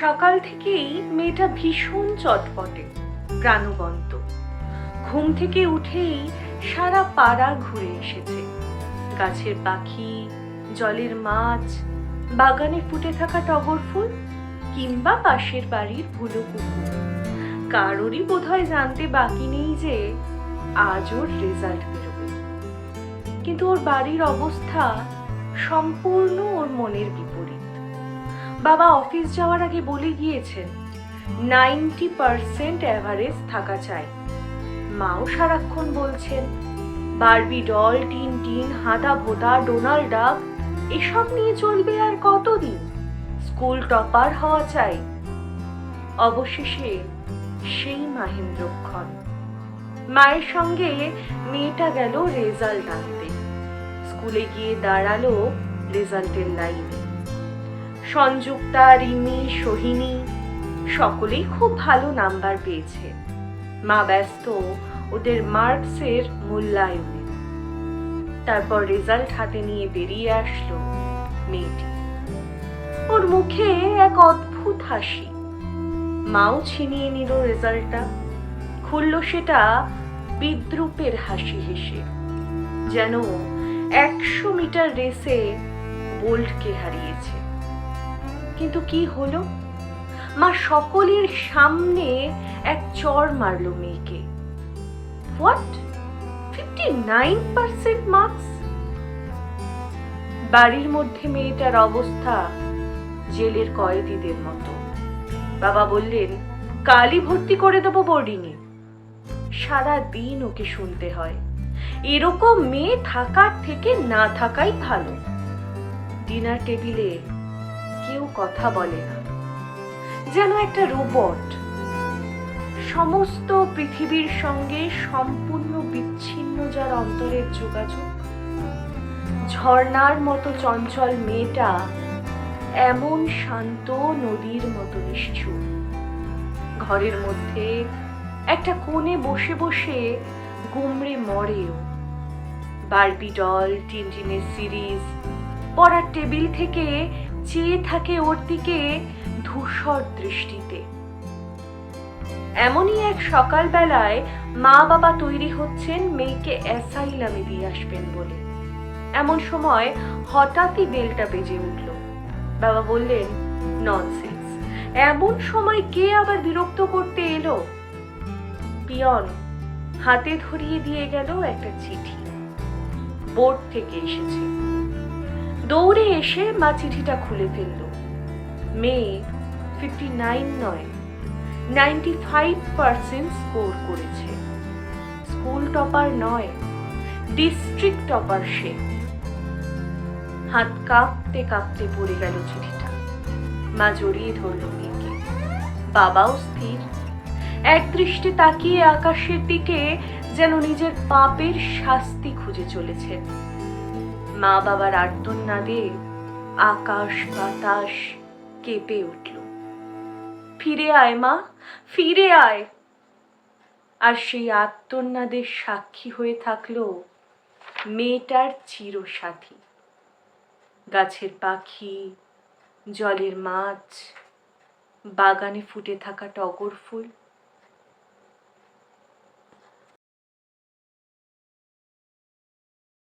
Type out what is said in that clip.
সকাল থেকেই মেয়েটা ভীষণ চটপটে, প্রাণবন্ত। ঘুম থেকে উঠেই সারা পাড়া ঘুরে এসেছে। গাছের পাখি, জলের মাছ, বাগানে ফুটে থাকা টগর ফুল কিংবা পাশের বাড়ির ভুলো কুকুর। কারোরই বোধহয় জানতে বাকি নেই যে আজ ওর রেজাল্ট বেরোবে। কিন্তু ওর বাড়ির অবস্থা সম্পূর্ণ ওর মনের বিপরীত। বাবা অফিস যাওয়ার আগে বলে গিয়েছেন, নাইনটি পারসেন্ট অ্যাভারেজ থাকা চাই। মাও সারাক্ষণ বলছেন, Barbie doll, Tintin Tintin, Handa Bhonda, Donald Duck, এসব নিয়ে চলবে আর কতদিন? স্কুল টপার হওয়া চাই। অবশেষে সেই মাহেন্দ্রক্ষণ মায়ের সঙ্গে মেয়েটা গেল রেজাল্ট আনতে। স্কুলে গিয়ে দাঁড়াল রেজাল্টের লাইনে। সংযুক্তা, রিমি, সোহিনী, সকলেই খুব ভালো নাম্বার পেয়েছে। মা ব্যস্ত, ওদের মার্কসের মূল্যায়নে। তারপর রেজাল্ট হাতে নিয়ে বেরিয়ে আসলো মেয়েটি। ওর মুখে এক অদ্ভুত হাসি। মাও ছিনিয়ে নিল রেজাল্টটা। খুলল সেটা বিদ্রুপের হাসি হেসে। যেন একশো মিটার রেসে বোল্টকে হারিয়েছে। কিন্তু কি হলো? মা সকলের সামনে এক চর মারলো মেয়েকে। What fifty nine percent marks বাড়ির মধ্যে মেয়েটার অবস্থা জেলের কয়েদিদের মতো। বাবা বললেন, কালই ভর্তি করে দেবো বোর্ডিংয়ে সারা দিন ওকে শুনতে হয়। এরকম মেয়ে থাকার থেকে না থাকাই ভালো। ডিনার টেবিলে কেউ কথা বলে না। যেন একটা রোবট সমস্ত পৃথিবীর সঙ্গে সম্পূর্ণ বিচ্ছিন্ন যার অন্তরের যোগাযোগ। ঝর্ণার মতো চঞ্চল মেয়েটা এমন শান্ত নদীর মতো নিশ্চুপ। ঘরের মধ্যে একটা কোণে বসে বসে গুমড়ে মরেও। বারবি ডল টিনটিনের সিরিজ, পড়ার টেবিল থেকে চেয়ে থাকে ওর দিকে ধূসর দৃষ্টিতে। এমনই এক সকালবেলায় মা বাবা তৈরি হচ্ছেন মেয়েকে অ্যাসাইলামে দিয়ে আসবেন বলে। এমন সময় হঠাৎই বেলটা বেজে উঠল। বাবা বললেন ননসেন্স এমন সময় কে আবার বিরক্ত করতে এলো? পিয়ন হাতে ধরিয়ে দিয়ে গেল একটা চিঠি। বোর্ড থেকে এসেছে। দৌড়ে এসে মা চিঠিটা খুলে ফেলল। মেয়ে ফিফটি নাইন নয়। নাইনটি ফাইভ পার্সেন্ট স্কোর করেছে। স্কুল টপার নয় ডিস্ট্রিক্ট টপার সে। হাত কাঁপতে কাঁপতে পড়ে গেল চিঠিটা। মা জড়িয়ে ধরল মেয়েকে। বাবাও স্থির। এক দৃষ্টি তাকিয়ে আকাশের দিকে যেন নিজের পাপের শাস্তি খুঁজে চলেছে। মা বাবার আর্তনাদে আকাশ বাতাস কেঁপে উঠল। ফিরে আয়, মা, ফিরে আয়। আর সেই আত্মনাদের সাক্ষী হয়ে থাকল মেয়েটার চিরসাথী। গাছের পাখি, জলের মাছ, বাগানে ফুটে থাকা টগর ফুল।